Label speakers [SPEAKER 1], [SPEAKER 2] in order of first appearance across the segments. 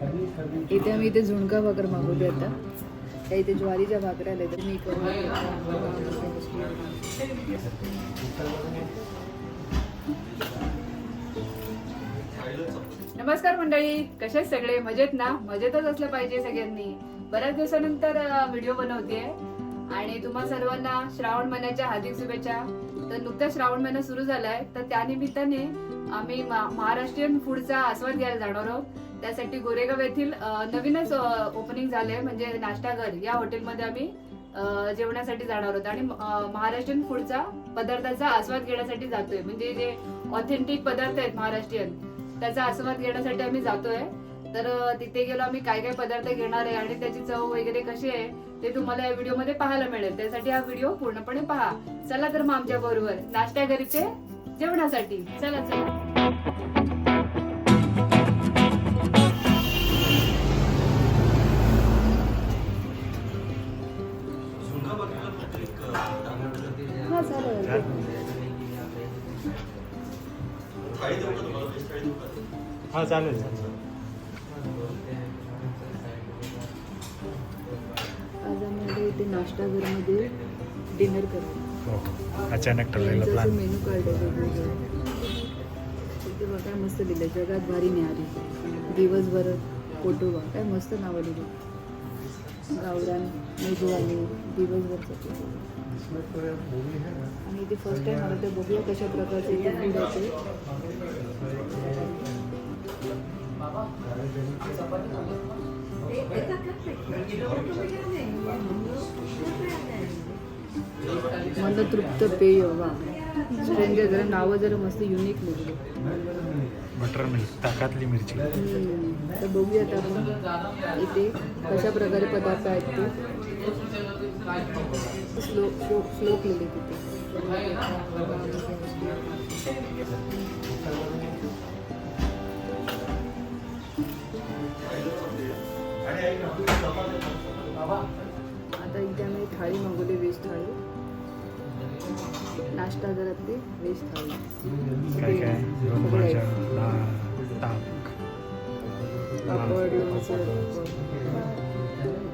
[SPEAKER 1] इथे आम्ही इथे झुणका भाकर मागवली आता. त्या इथे ज्वारीच्या भाकऱ्या आल्या तर मी करून नमस्कार मंडळी कसे आहेत सगळे? मजेत ना? मजेतच असलं पाहिजे सगळ्यांनी. बऱ्याच दिवसानंतर व्हिडिओ बनवते आणि तुम्हा सर्वांना श्रावण महिन्याच्या हार्दिक शुभेच्छा. तर नुकताच श्रावण महिना सुरू झालाय. तर त्यानिमित्ताने आम्ही महाराष्ट्रीयन फूडचा आस्वाद घ्यायला जाणार आहोत. त्यासाठी गोरेगाव येथील नवीनच ओपनिंग झालंय म्हणजे नाश्ताघर या हॉटेलमध्ये आम्ही जेवणासाठी जाणार आहोत. आणि महाराष्ट्रीयन फूडचा पदार्थाचा आस्वाद घेण्यासाठी जातोय. म्हणजे जे ऑथेंटिक पदार्थ आहेत महाराष्ट्रीयन त्याचा आस्वाद घेण्यासाठी आम्ही जातोय. तर तिथे गेलो आम्ही काय काय पदार्थ घेणार आहे आणि त्याची चव वगैरे कशी आहे ते तुम्हाला या व्हिडिओमध्ये पाहायला मिळेल. त्यासाठी हा व्हिडिओ पूर्णपणे पहा. चला तर मग आमच्या बरोबर नाश्ता घरीचे जेवणासाठी. चला चला. हा चालेल. नाश्ता घरमध्ये डिनर करतो.
[SPEAKER 2] हो हो. अचानक ठरलेला प्लॅन
[SPEAKER 1] मेनू कार्ड आहे. बघा काय मस्त लिहिलं जगात भारी न्याहारी दिवसभर पोटोबा काय मस्त नावं लिहिली गावरान मेजवानी दिवसभरचं पोटोबा आणि इथे फर्स्ट टाइम आलं तर बघूया कशा प्रकारचे इथे फूड आहे मन तृप्त पेय वा स्ट्रेंजर जरा नावं जरा मस्त युनिक लिहिली
[SPEAKER 2] बटर मिल्क ताकातली मिरची.
[SPEAKER 1] तर बघूया आता आपण इथे कशा प्रकारे पदार्थ आहेत ते. स्लो स्लो लिहिले तिथे. आता इथे आम्ही थाळी मागवली व्हेज थाळी. नाश्ता घरातली व्हेज थाळी. आहे.
[SPEAKER 2] ताक.
[SPEAKER 1] पापड लोणचं पापड.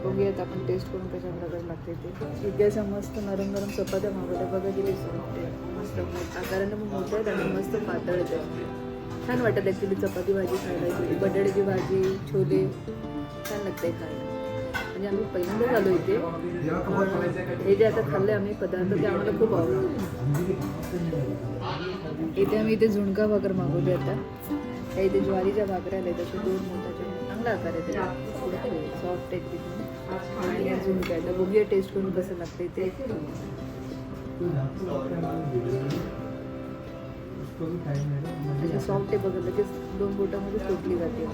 [SPEAKER 1] बघूयात आपण टेस्ट करून कशा प्रकारे लागते ते. इतक्याच्या मस्त नरम नरम चपात्या मागवल्या. बघा सुंदर. मस्त मोठा. कारण मग मोठ्या आहेत आणि मस्त पातळ आहेत छान वाटत ॲक्च्युली चपाती भाजी खायला. इथे बटाट्याची भाजी छोले. छान लागते खायला. म्हणजे आम्ही पहिल्यांदाच आलो इथे. हे जे आता खाल्ले आम्ही पदार्थ ते आम्हाला खूप आवडले. इथे आम्ही इथे झुणका भाकर मागवली आता. त्या इथे ज्वारीच्या भाकऱ्या आल्या तसे दोन मोठाच्या चांगला आकार आहे त्याला सॉफ्ट आहे तिथे आणि झुणका आहे. बघूया टेस्ट करून कसं लागतं ते. सॉफ्ट आहे बघा लगेच दोन बोटामध्ये सुटली जाते.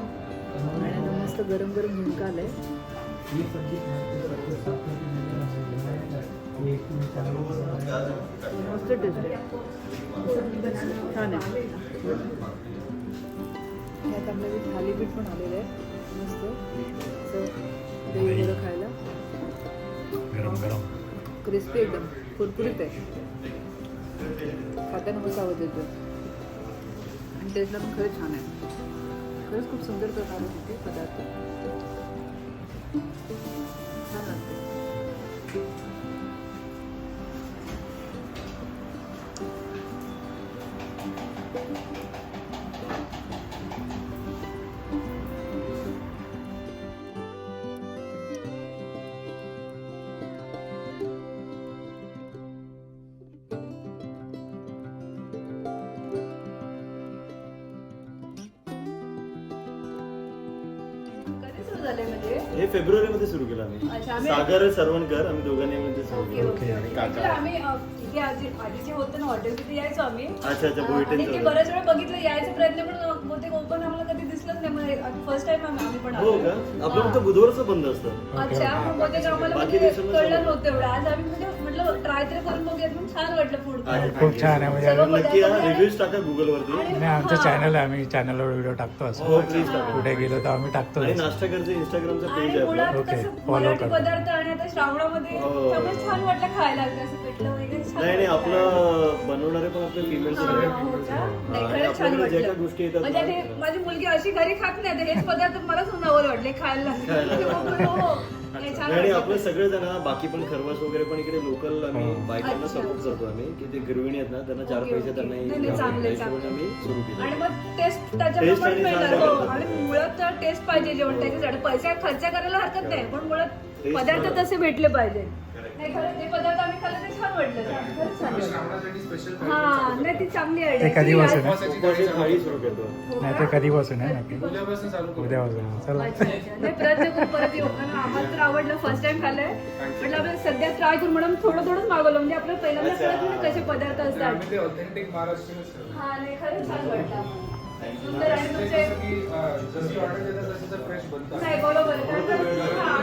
[SPEAKER 1] आणि मस्त गरम गरम झुणका आलाय. मस्त टेस्ट आहे छान आहे यात आपल्याला थालीपीठ पण आलेलं आहे मस्त दही खायला
[SPEAKER 2] गरम
[SPEAKER 1] क्रिस्पी एकदम कुरकुरीत आहे खाताना बसावं आवाज येतो आणि टेस्टला पण खरंच छान आहे. खरंच खूप सुंदर प्रकार आहे तिथे पदार्थ. छान
[SPEAKER 3] हे फेब्रुवारी मध्ये सुरू केलं आम्ही.
[SPEAKER 1] अच्छा, आम्ही-
[SPEAKER 3] सागर सरवणकर आम्ही दोघांनी मध्ये सुरू
[SPEAKER 1] ओके
[SPEAKER 3] केलं.
[SPEAKER 1] ओके
[SPEAKER 3] आणि काका.
[SPEAKER 1] आम्ही अ, इथे आधी आधीचे होतं ना हॉटेल तिथे यायचो आम्ही.
[SPEAKER 3] अच्छा अच्छा
[SPEAKER 1] अ,
[SPEAKER 3] बोईटेन
[SPEAKER 1] आणि ते
[SPEAKER 3] चौक.
[SPEAKER 1] बऱ्याच वेळा बघितलं यायचा प्रयत्न पण बहुतेक ओपन आम्हाला कधी दिसलंच नाही. फर्स्ट टाइम आम्ही पण
[SPEAKER 3] हो
[SPEAKER 1] आलो.
[SPEAKER 3] का? आपलं फक्त बुधवारचं बंद असतं.
[SPEAKER 1] अच्छा मग बहुतेक आम्हाला
[SPEAKER 3] बाकी
[SPEAKER 1] म्हणजे
[SPEAKER 3] दिवसाला
[SPEAKER 1] कळलं. नव्हतं एवढं. आज आम्ही म्हणजे ट्राय तरी करून बघूयात म्हणून छान वाटलं फूड.
[SPEAKER 2] खूप छान आहे म्हणजे
[SPEAKER 3] नक्की रिव्ह्यूज टाका गुगल वरती
[SPEAKER 2] आमचं
[SPEAKER 1] हा.
[SPEAKER 2] चॅनल आहे आम्ही चॅनलवर व्हिडिओ टाकतो
[SPEAKER 3] हो,
[SPEAKER 2] असं
[SPEAKER 3] please टाका.
[SPEAKER 2] कुठे गेलो तर आम्ही टाकतो
[SPEAKER 3] आणि. नाश्ता करते इंस्टाग्रामचं
[SPEAKER 4] आणि
[SPEAKER 3] पेज आहे
[SPEAKER 4] मुळात कसं
[SPEAKER 2] follow
[SPEAKER 4] मराठी
[SPEAKER 2] करा.
[SPEAKER 4] पदार्थ आणि आता श्रावणामध्ये
[SPEAKER 3] हो.
[SPEAKER 4] सगळं छान वाटलं खायला असं पिठलं वगैरे छान
[SPEAKER 3] नाही नाही
[SPEAKER 4] वाटलं.
[SPEAKER 3] आपलं बनवणारे पण आपले फिमेल्स
[SPEAKER 4] हा, हो का? नाही, खरंच छान
[SPEAKER 3] आपल्याकडे ज्या काही गोष्टी
[SPEAKER 4] वाटलं
[SPEAKER 3] येतात
[SPEAKER 4] म्हणजे ते माझी मुलगी अशी घरी खात नाही तर हेच पदार्थ मला सुनावर वाटले खायला लागले.
[SPEAKER 3] लागले.
[SPEAKER 4] हो.
[SPEAKER 3] आणि. आपले सगळे जण बाकी पण खरवस वगैरे पण इकडे लोकल आम्ही
[SPEAKER 2] हो.
[SPEAKER 3] बायकांना. सपोर्ट करतो आम्ही की ते गृहिणी आहेत ना त्यांना चार पैसे. त्यांना आम्ही सुरू केलं
[SPEAKER 4] आणि हो मुळात तर टेस्ट पाहिजे जेवण त्याच्यासाठी पैसा खर्च करायला हरकत नाही पण मुळात पदार्थ. तसे भेटले पाहिजे नाही खरं ते पदार्थ आम्ही खाल्ले ते छान वाटलं खरंच छान वाटलं. हा नाही ती चांगली
[SPEAKER 2] ते कधी बसेल?
[SPEAKER 4] हो
[SPEAKER 2] नाही
[SPEAKER 4] का?
[SPEAKER 2] ते कधीपासून आहे नक्की
[SPEAKER 5] उद्यापासून चालू करू.
[SPEAKER 2] उद्यापासून चला
[SPEAKER 4] अच्छा अच्छा नाही प्रयत्न करू परत येऊ कारण आम्हाला तर आवडलं फर्स्ट टाइम खाल्लंय म्हटलं सध्या ट्राय करू म्हणून थोडं थोडंच मागवलं म्हणजे आपल्याला पहिल्यांदा
[SPEAKER 3] अच्छा.
[SPEAKER 4] कळत नाही कसे पदार्थ असतात
[SPEAKER 5] आम्ही ते ऑथेंटिक महाराष्ट्रीयनच ठेवलं.
[SPEAKER 4] हा नाही खरंच छान वाटलं आम्हाला. सुंदर आणि
[SPEAKER 5] ते
[SPEAKER 4] तुमचे नाही बरोबर हा,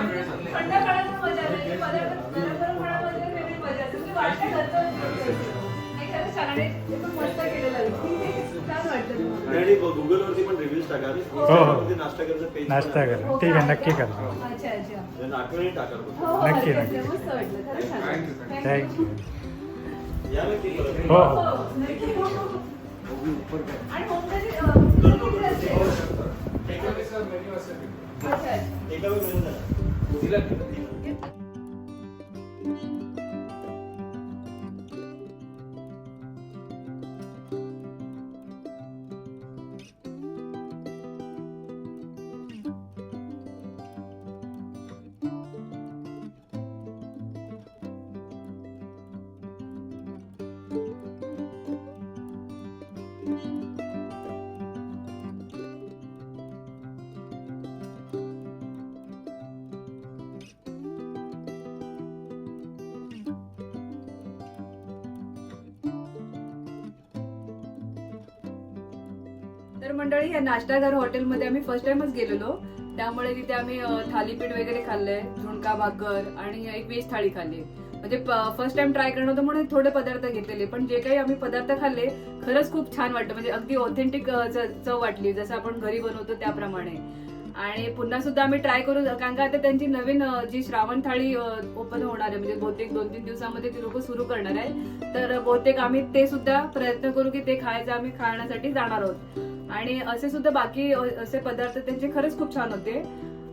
[SPEAKER 4] थंड काळात मजा नाही पदार्थ गरम गरम खाण्यामध्ये वेगळी मजा असते. तुम्ही वाटलं घरचं नाही खरंच छान आणि ते पण मस्त केलेलं आहे. छान वाटलं तुम्हाला.
[SPEAKER 3] आणि गुगल वरती पण रिव्ह्यूज टाका.
[SPEAKER 2] हो.
[SPEAKER 3] नाश्ता करायचं पेज
[SPEAKER 2] नाश्ता करा ठीक आहे नक्की करा.
[SPEAKER 4] अच्छा अच्छा.
[SPEAKER 3] आठवणी टाका
[SPEAKER 4] हो हो
[SPEAKER 2] नक्की. नक्की.
[SPEAKER 4] मस्त वाटलं. खरंच छान
[SPEAKER 5] Thank you,
[SPEAKER 4] वाटलं.
[SPEAKER 3] नक्की परत.
[SPEAKER 2] हो.
[SPEAKER 4] आणि होम डिलिव्हरी, असते? अच्छा अच्छा
[SPEAKER 3] मिळून जाणार.
[SPEAKER 4] तर मंडळी या नाश्तागार हॉटेलमध्ये आम्ही फर्स्ट टाइमच गेलेलो. त्यामुळे तिथे आम्ही थालीपीठ वगैरे खाल्लंय झुणका भाकर आणि एक वेज थाळी खाल्ली. म्हणजे फर्स्ट टाइम ट्राय करणं होतं म्हणून थोडे पदार्थ घेतलेले पण जे काही आम्ही पदार्थ खाल्ले खरंच खूप छान वाटतं म्हणजे अगदी ऑथेंटिक चव वाटली. जसं आपण घरी बनवतो त्याप्रमाणे. आणि पुन्हा सुद्धा आम्ही ट्राय करू कारण का आता त्यांची नवीन जी श्रावण थाळी ओपन होणार आहे म्हणजे बहुतेक दोन तीन दिवसामध्ये ती लोक सुरू करणार आहे तर बहुतेक आम्ही ते सुद्धा प्रयत्न करू की ते खायचं आम्ही खाण्यासाठी जाणार आहोत. आणि असे सुद्धा बाकी असे पदार्थ त्यांचे खरंच खूप छान होते.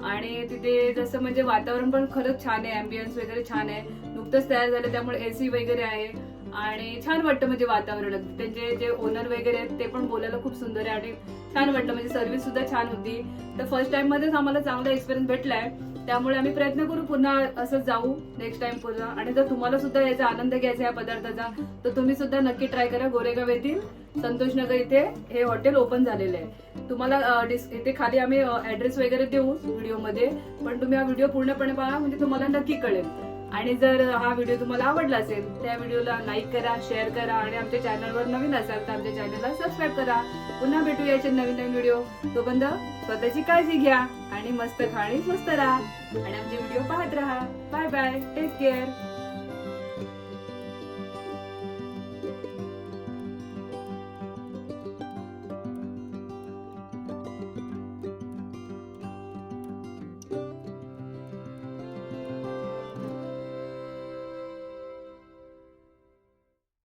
[SPEAKER 4] आणि तिथे जसं म्हणजे वातावरण पण खरंच छान आहे अँबियन्स वगैरे छान आहे. नुकतंच तयार झालं त्यामुळे एसी वगैरे आहे. आणि छान वाटतं म्हणजे वातावरण त्यांचे जे ओनर वगैरे आहेत ते पण बोलायला खूप सुंदर आहे आणि छान वाटलं. म्हणजे सर्व्हिस सुद्धा छान होती. तर फर्स्ट टाइम मध्येच आम्हाला चांगला एक्सपिरियन्स भेटलाय. त्यामुळे आम्ही प्रयत्न करू पुन्हा असं जाऊ नेक्स्ट टाइम पुन्हा. आणि जर तुम्हाला सुद्धा याचा आनंद घ्यायचा या पदार्थाचा तर तुम्ही सुद्धा नक्की ट्राय करा. गोरेगाव येथील संतोष नगर इथे हे हॉटेल ओपन झालेलं आहे. तुम्हाला इथे खाली आम्ही ऍड्रेस वगैरे देऊ व्हिडिओमध्ये पण तुम्ही हा व्हिडिओ पूर्णपणे पाहा म्हणजे तुम्हाला नक्की कळेल. आणि जर हा व्हिडिओ तुम्हाला आवडला असेल त्या व्हिडिओला लाईक करा शेअर करा आणि आमच्या चॅनलवर नवीन असाल तर आमच्या चॅनलला सबस्क्राईब करा. पुन्हा भेटू याचे नवीन नवीन व्हिडिओ तोपर्यंत स्वतःची काळजी घ्या आणि मस्त खाणी मस्त राहा. आणि आमचे व्हिडिओ पाहत राहा. Bye bye take care